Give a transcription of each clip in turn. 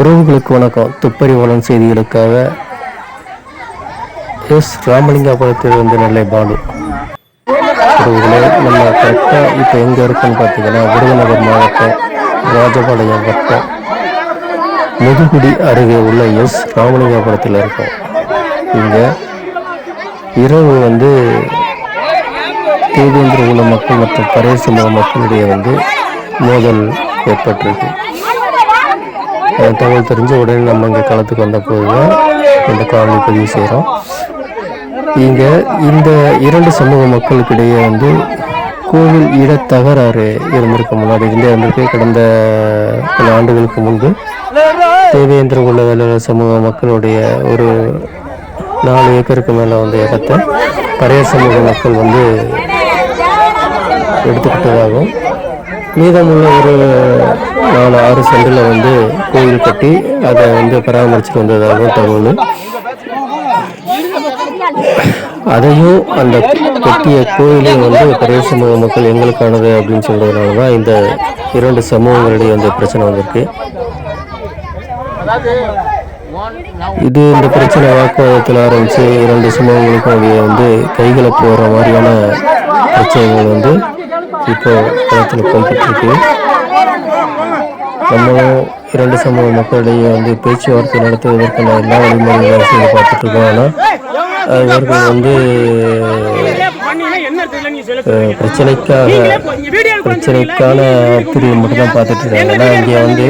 உறவுகளுக்கு வணக்கம். துப்பறிவாளன் செய்திகளுக்காக எஸ் ராமலிங்காபுரத்திலிருந்து நெல்லை பாலு. உறவுகளே நம்ம கரெக்டாக இப்போ எங்கே இருக்குன்னு பார்த்தீங்கன்னா விருதுநகர் மாவட்டம் ராஜபாளையம் வட்டம் முதுகுடி அருகே உள்ள எஸ் ராமலிங்காபுரத்தில் இருக்கோம். இங்கே இரவு வந்து தேவேந்திர குல மக்கள் மற்றும் பரையர் சமூக மக்களிடையே வந்து மோதல் ஏற்பட்டிருக்கு. தகவல் தெரிஞ்ச உடனே நம்ம இங்கே களத்துக்கு வந்த போது தான் இந்த காலனி பதிவு செய்கிறோம் இங்கே இந்த இரண்டு சமூக மக்களுக்கிடையே வந்து கோவில் இட தகராறு இருந்திருக்கு முன்னாடி இருந்தே இருந்திருக்கு கடந்த பல ஆண்டுகளுக்கு முன்பு தேவேந்திர குல சமூக மக்களுடைய ஒரு நாலு ஏக்கருக்கு மேலே வந்து இடத்த பழைய சமூக மக்கள் வந்து எடுத்துக்கிட்டதாகவும் மீதமுள்ள ஒரு நாலு ஆறு சென்டில் வந்து கோயில் கட்டி அதை வந்து பராமரிச்சுட்டு வந்ததாகவும் தகவல். அதையும் அந்த கட்டிய கோயிலையும் வந்து பெரிய சமூக மக்கள் எங்களுக்கானது அப்படின்னு சொல்கிறதுனால தான் இந்த இரண்டு சமூகங்களிடையே வந்து பிரச்சனை வந்திருக்கு. இது இந்த பிரச்சனை வாக்குவாதத்தில் ஆரம்பித்து இரண்டு சமூகங்களுக்கும் அப்படியே வந்து கைகளை போகிற மாதிரியான பிரச்சனைகள் வந்து இப்போ களத்தில் போய்கிட்டு நம்மளும் இரண்டு சமூக மக்களிடையே வந்து பேச்சுவார்த்தை நடத்துவதற்கான எல்லா வழிமுறைகளும் செய்து பார்த்துட்டு இருக்கோம் ஆனால் இவர்கள் வந்து பிரச்சனைக்காக பிரச்சனைக்கான பிரிவு மட்டும் தான் பார்த்துட்டு இருக்காங்க ஏன்னா இங்கே வந்து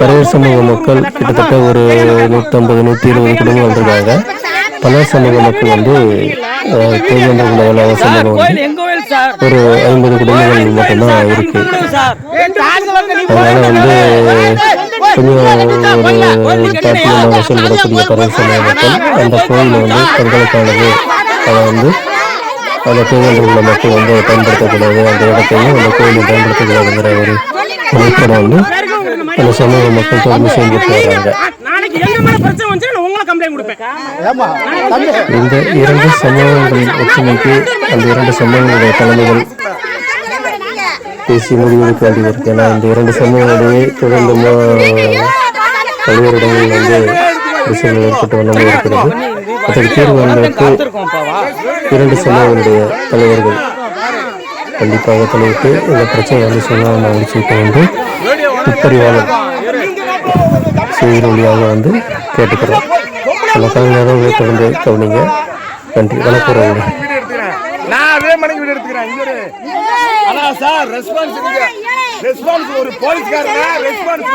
பரவ சமூக மக்கள் கிட்டத்தட்ட ஒரு நூற்றம்பது நூற்றி இருபது குடும்பங்கள் இருக்காங்க பல சமூக மக்கள் வந்து தேவேந்திர குல வேளாளர் சமூகம் ஒரு ஐம்பது குடும்பங்கள் மட்டும்தான் இருக்கு. அதனால வந்து கொஞ்சம் ஒரு தாத்தியமாக வசூல் பண்ணக்கூடிய பரையர் சமூக மக்கள் அந்த கோயிலை வந்து தங்களுக்கானது. அதை வந்து அந்த தேவேந்திர குல மக்கள் வந்து பயன்படுத்தக்கூடாது. அந்த இடத்தையும் அந்த கோயிலை பயன்படுத்தக்கூடாதுங்கிற ஒரு நினைப்போட வந்து அந்த சமூக மக்கள் தொடர்ந்து செஞ்சுட்டு வர்றாங்க எங்க மேல பிரச்சனை வந்துச்சு நான் உங்களை கம்ப்ளைண்ட் கொடுப்பேன். இந்த இரண்டு சமூகங்களின் ஒற்றுமைக்கு அந்த இரண்டு சமூகங்களுடைய தலைமைகள் பேசி முடிவெடுக்க வேண்டியது இருக்கு. ஏன்னா இந்த இரண்டு சமூகங்களிடையே தொடர்ந்து பல்வேறு இடங்களில் வந்து விஷயங்கள் ஏற்பட்டு வண்ணமே இருக்கிறது. அதற்கு தீர்வு காண்பதற்கு இரண்டு சமூகங்களுடைய தலைவர்கள் கண்டிப்பாக தலையிட்டு இந்த பிரச்சனை வந்து சொல்லாமல் முடிச்சு வைக்க வேண்டும் துப்பறிவாளர் வழியாக வந்து கேட்டுக்கிறோம். சில கலைஞர்கள் தொடர்ந்து கவனிங்க. நன்றி. வணக்கம். நான் அதே மணிக்கு வீடு எடுத்துக்கிறேன். இங்க. ஆனா சார் ரெஸ்பான்ஸ் ரெஸ்பான்ஸ் ஒரு போலீஸ்காரங்க ரெஸ்பான்ஸ்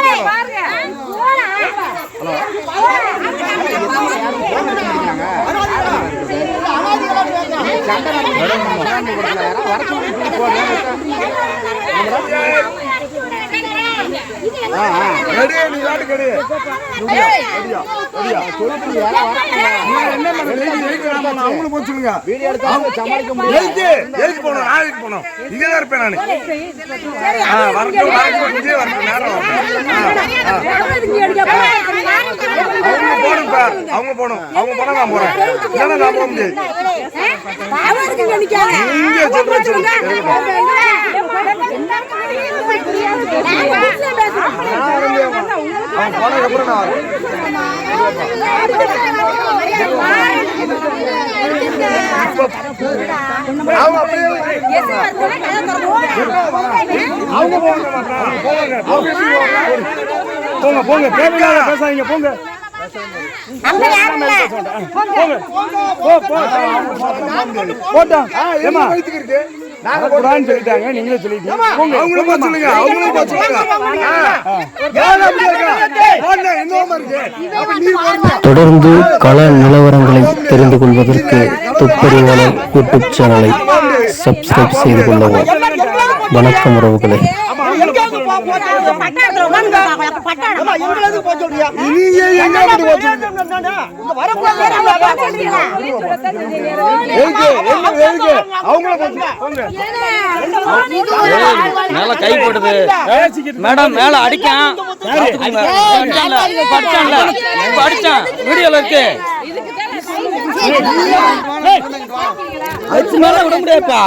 அவங்களும் போய் சொல்லுங்க எதுக்கு எதுக்கு போகணும் நான் போகணும் இங்கே தான் இருப்பேன் நான் வரட்டும் வரட்டும் வரட்டும் நேரம் அவங்க போகணும் அவங்க போகணும் அவங்க போனா நான் போறேன் இல்லைன்னா நான் போக முடியாது இங்கே அவங்க போங்க. போங்க தேவையில்லாத பேசாதீங்க போங்க போட்டோம் ஏமா சொல்லிட்டாங்க நீங்களே சொல்லிட்டீங்க அவங்களும் சொல்லுங்க அவங்களும் சொல்லுங்க தொடர்ந்து கள நிலவரங்களை தெரிந்து கொள்வதற்கு துப்பறிவாளர் யூடியூப் சேனலை சப்ஸ்கிரைப் செய்து கொள்ளவும் வணக்கம் உறவுகளே நீங்க எங்க மேல கை போடுது மேடம் மேல அடிக்கான் படிச்சான் வீடியோல இருக்கு அடிச்சு மேல விட முடியாதுப்பா